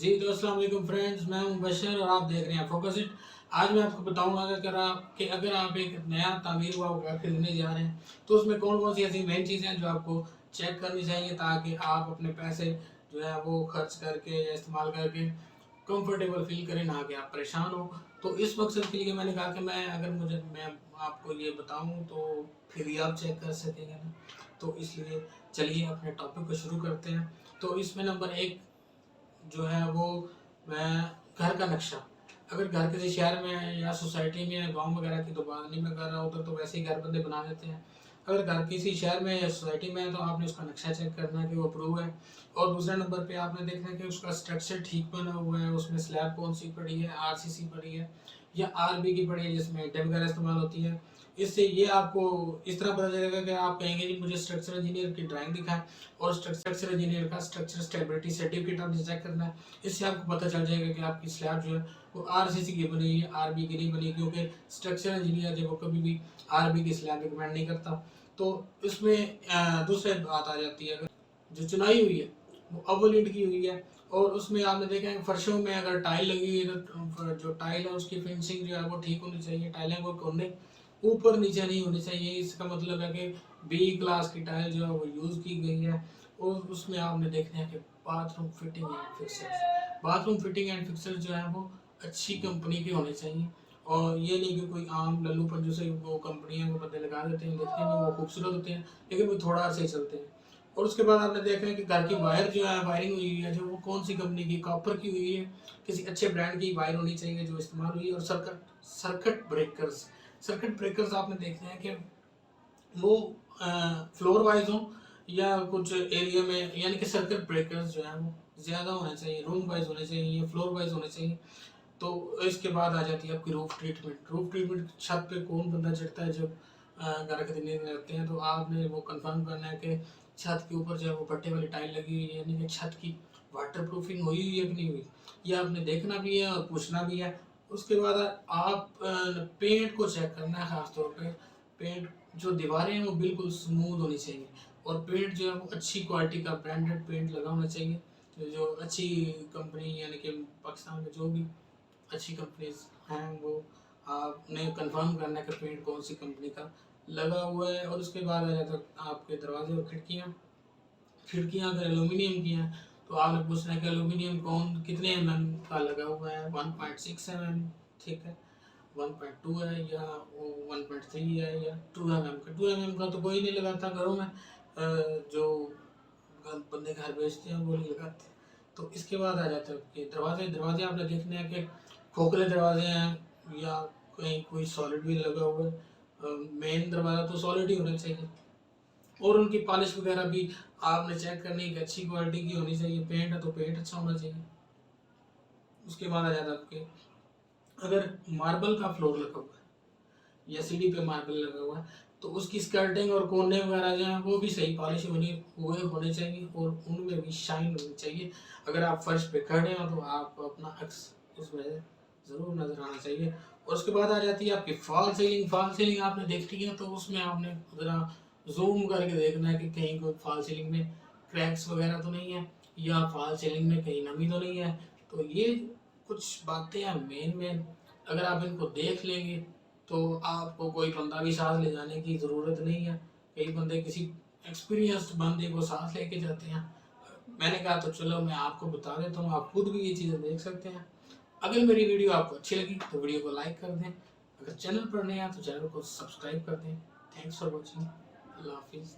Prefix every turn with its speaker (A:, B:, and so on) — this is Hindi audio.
A: जी तो वालेकुम फ्रेंड्स, मैं हूँ बशर और आप देख रहे हैं फोकस इट। आज मैं आपको बताऊँगा अगर आप कि अगर आप एक नया तामीर हुआ घर खरीदने जा रहे हैं तो उसमें कौन कौन सी ऐसी मेन चीज़ें हैं जो आपको चेक करनी चाहिए ताकि आप अपने पैसे जो है वो खर्च करके या इस्तेमाल करके कंफर्टेबल फील करें, ना कि आप परेशान हो। तो इस मकसद के लिए मैंने कहा कि मैं अगर मुझे मैं आपको ये बताऊँ तो फिर ही आप चेक कर सकेंगे ना। तो इसलिए चलिए अपने टॉपिक को शुरू करते हैं। तो इसमें नंबर एक जो है वो, मैं घर का नक्शा। अगर घर किसी शहर में या सोसाइटी में या गाँव वगैरह की दुकानी नहीं मैं कर रहा उधर तो वैसे ही घर बंदे बना देते हैं। अगर घर किसी शहर में या सोसाइटी में है तो आपने उसका नक्शा चेक करना है कि वो अप्रूव है। और दूसरे नंबर पे आपने देखना कि उसका स्ट्रक्चर ठीक बना हुआ है, उसमें स्लैब कौन सी पड़ी है आरसीसी पड़ी है। या आर बी की है, जिसमें ईंटें वगैरह इस्तेमाल होती है। इससे ये आपको इस तरह पता चलेगा कि आप कहेंगे जी मुझे स्ट्रक्चर इंजीनियर की ड्राइंग दिखाएँ और स्ट्रक्चर इंजीनियर का स्ट्रक्चर स्टेबिलिटी सर्टिफिकेट आपने चेक करना है। इससे आपको पता चल जाएगा कि आपकी स्लैब जो है, वो आर सी सी की बनी है आर बी की नहीं बनी, क्योंकि स्ट्रक्चर इंजीनियर जो वो कभी भी आर बी की स्लैब रिकमेंड नहीं करता। तो इसमें दूसरे बात आ जाती है जो चुनाई हुई है, वो अव्वल ईंट की हुई है और उसमें आपने देखा है फर्शों में अगर टाइल लगी है तो जो टाइल है उसकी फिनिशिंग जो है वो ठीक होनी चाहिए, टाइलें वो कोने ऊपर नीचे नहीं होनी चाहिए। इसका मतलब है कि बी क्लास की टाइल जो है वो यूज़ की गई है और उसमें आपने देखना है कि bathroom fitting and fixer bathroom fitting and fixer जो है वो अच्छी कंपनी के होने चाहिए। और ये नहीं कि कोई आम लल्लू पंजू से वो कंपनियाँ वो बंदे लगा देते हैं, देखते हैं वो खूबसूरत होते हैं, लेकिन वो थोड़ा अर्से चलते हैं। और उसके बाद आपने देखा है कि घर की वायर जो है वायरिंग हुई है, जो वो कौन सी कंपनी की कॉपर की हुई है, किसी अच्छे ब्रांड की वायर होनी चाहिए जो इस्तेमाल हुई है, और circuit circuit breakers circuit breakers आपने देखने हैं कि वो फ्लोर वाइज हो या कुछ एरिया में, यानी कि सर्किट ब्रेकर्स जो है वो ज़्यादा होने चाहिए रूम वाइज होने चाहिए या फ्लोर वाइज होने चाहिए। तो इसके बाद आ जाती है आपकी रूफ ट्रीटमेंट रूफ ट्रीटमेंट छत पे कौन बंदा चढ़ता है जब घर के दिन रहते हैं? तो आपने वो कंफर्म करना है कि छत के ऊपर जो है वो पट्टे वाली टाइल लगी हुई है, यानी कि छत की वाटर प्रूफिंग हुई हुई है कि नहीं हुई। ये आपने देखना भी है और पूछना भी है। उसके बाद आप पेंट को चेक करना है ख़ास तौर पे। पेंट, जो दीवारें हैं वो बिल्कुल स्मूथ होनी चाहिए। और पेंट जो है वो अच्छी क्वालिटी का ब्रांडेड पेंट लगा होना चाहिए। तो जो अच्छी कंपनी यानी कि पाकिस्तान में जो भी अच्छी कंपनीज़ हैं वो, आपने कंफर्म करना है कि पेंट कौन सी कंपनी का। लगा हुआ है और उसके बाद आ जाता है आपके दरवाजे और खिड़कियाँ। खिड़कियाँ अगर एलुमिनियम की हैं तो आपने पूछना है कि एलुमिनियम कौन, कितने एम एम का लगा हुआ है? One point six M M ठीक है। वन पॉइंट टू है या वन पॉइंट थ्री है या टू एम एम का? टू एम एम का तो कोई नहीं लगाता घरों में। जो बंदे घर बेचते हैं, वो नहीं लगाते। तो इसके बाद आ जाता है कि दरवाजे। दरवाजे आपने देखने हैं कि खोखले दरवाजे हैं या कहीं कोई सॉलिड भी लगा हुआ है। मेन दरवाज़ा तो सॉलिड ही होना चाहिए। और उनकी पॉलिश वगैरह भी आपने चेक करनी है कि अच्छी क्वालिटी की होनी चाहिए। पेंट है तो पेंट अच्छा होना चाहिए। उसके बाद आ जाता आपके। अगर मार्बल का फ्लोर लगा हुआ है, या सीढ़ी पे मार्बल लगा हुआ है तो उसकी स्कर्टिंग और कोने वगैरह जो है, वो भी सही पॉलिश होनी, हुए होने चाहिए और उनमें भी शाइन होनी चाहिए। अगर आप फर्श पे खड़े हो तो आप अपना अक्स उसमें ज़रूर नज़र आना चाहिए। और उसके बाद आ जाती है आपकी फॉल सीलिंग। फॉल सीलिंग आपने देख ली है तो उसमें आपने ज़रा जूम करके देखना है कि कहीं कोई फॉल सीलिंग में क्रैक्स वगैरह तो नहीं है, या फॉल सीलिंग में कहीं नमी तो नहीं है। तो ये कुछ बातें हैं मेन मेन अगर आप इनको देख लेंगे तो आपको कोई बंदा भी साथ ले जाने की ज़रूरत नहीं है। कई बंदे किसी एक्सपीरियंस्ड बंदे को साथ लेके जाते हैं। मैंने कहा तो चलो मैं आपको बता देता हूँ, आप खुद भी ये चीज़ें देख सकते हैं। अगर मेरी वीडियो आपको अच्छी लगी तो वीडियो को लाइक कर दें। अगर चैनल पर नए हैं तो चैनल को सब्सक्राइब कर दें। थैंक्स फॉर वॉचिंग अल्लाह हाफिज़।